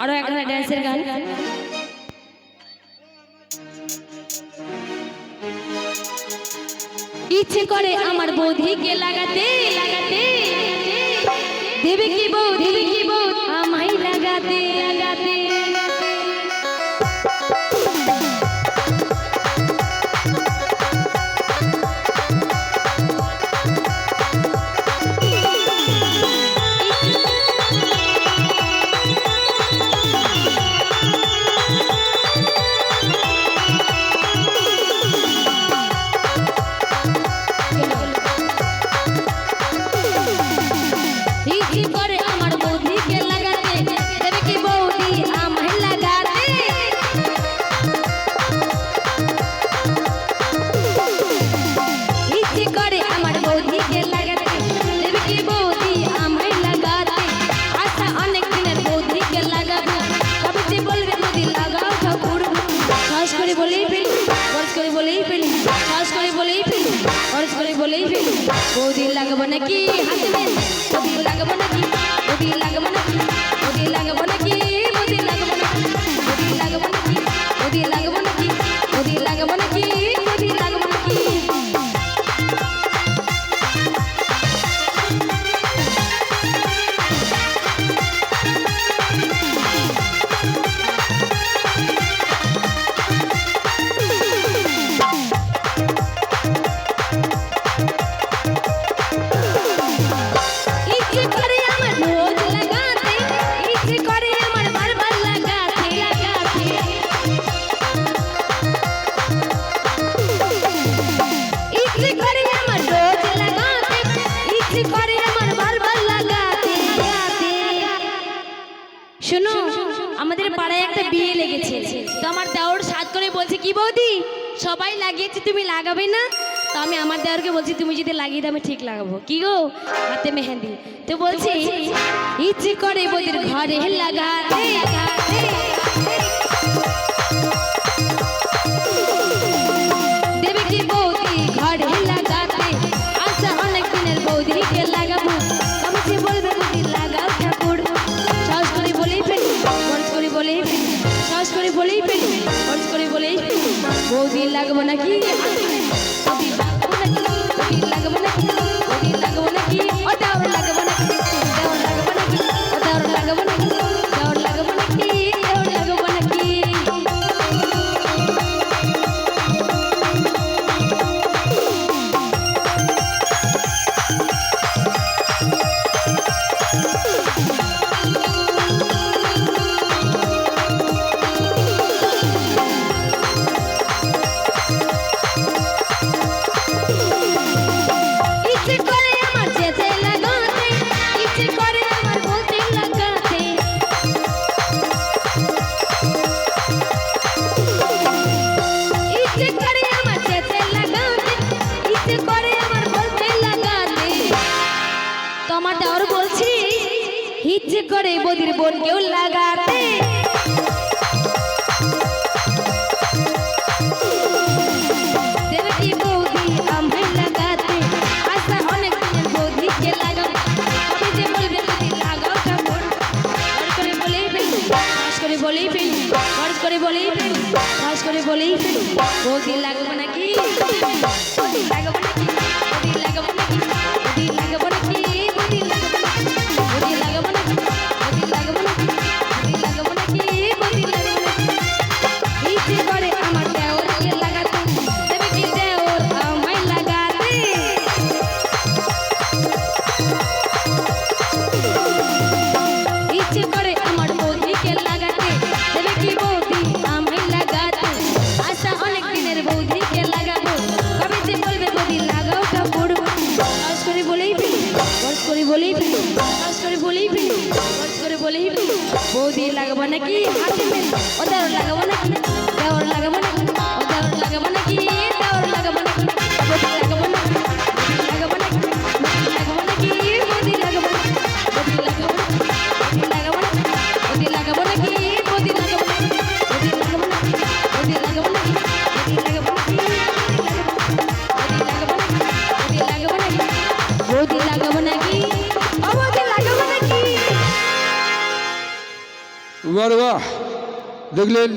আরও একটা ড্যান্সের গান। ইচ্ছে করে আমার বৌদিকে লাগাতে। লাগাতে। দেবে কি বউ সাহস করে বলেই ফেলি খরচ করে বলেই ফেলি বৌদি লাগাবো নাকি হাতে লাগাবো নাকি বৌদি লাগাবো নাকি শোনো আমাদের পাড়ায় একটা বিয়ে লেগেছে। তো আমার দেওয়ার সাত করে বলছে কি বৌদি? সবাই লাগিয়েছে তুমি লাগাবে না? তো আমি আমার দেওয়ারকে বলছি তুমি যদি লাগিয়ে দাও আমি ঠিক লাগাবো। কি গো? হাতে মেহেন্দি। তো বলছি ইচ্ছে করে বৌদির ঘরে লাগাতে। সাহস করে বলেই ফেলি খরচ করে বলেই বৌদি লাগবো নাকি? লাগবো নাকি? লাগবো নাকি? খরচ করে ফেলি শ্বাস করে বলেই ফেলি খরচ করে বলেই ফেলি শ্বাস করে বলেই ফেলি। বৌদি লাগবো নাকি? বলেই ফেলি কাজ করে বলেই ফেলি কাজ করে বলেই ফেলি বৌদি লাগাবো নাকি হাতে ফেলি ও দেওয়ার লাগাবো নাকি দেওয়ার লাগাবো নাকি ও লাগাবো নাকি লাগাবো নাকি বাহ দেখলেন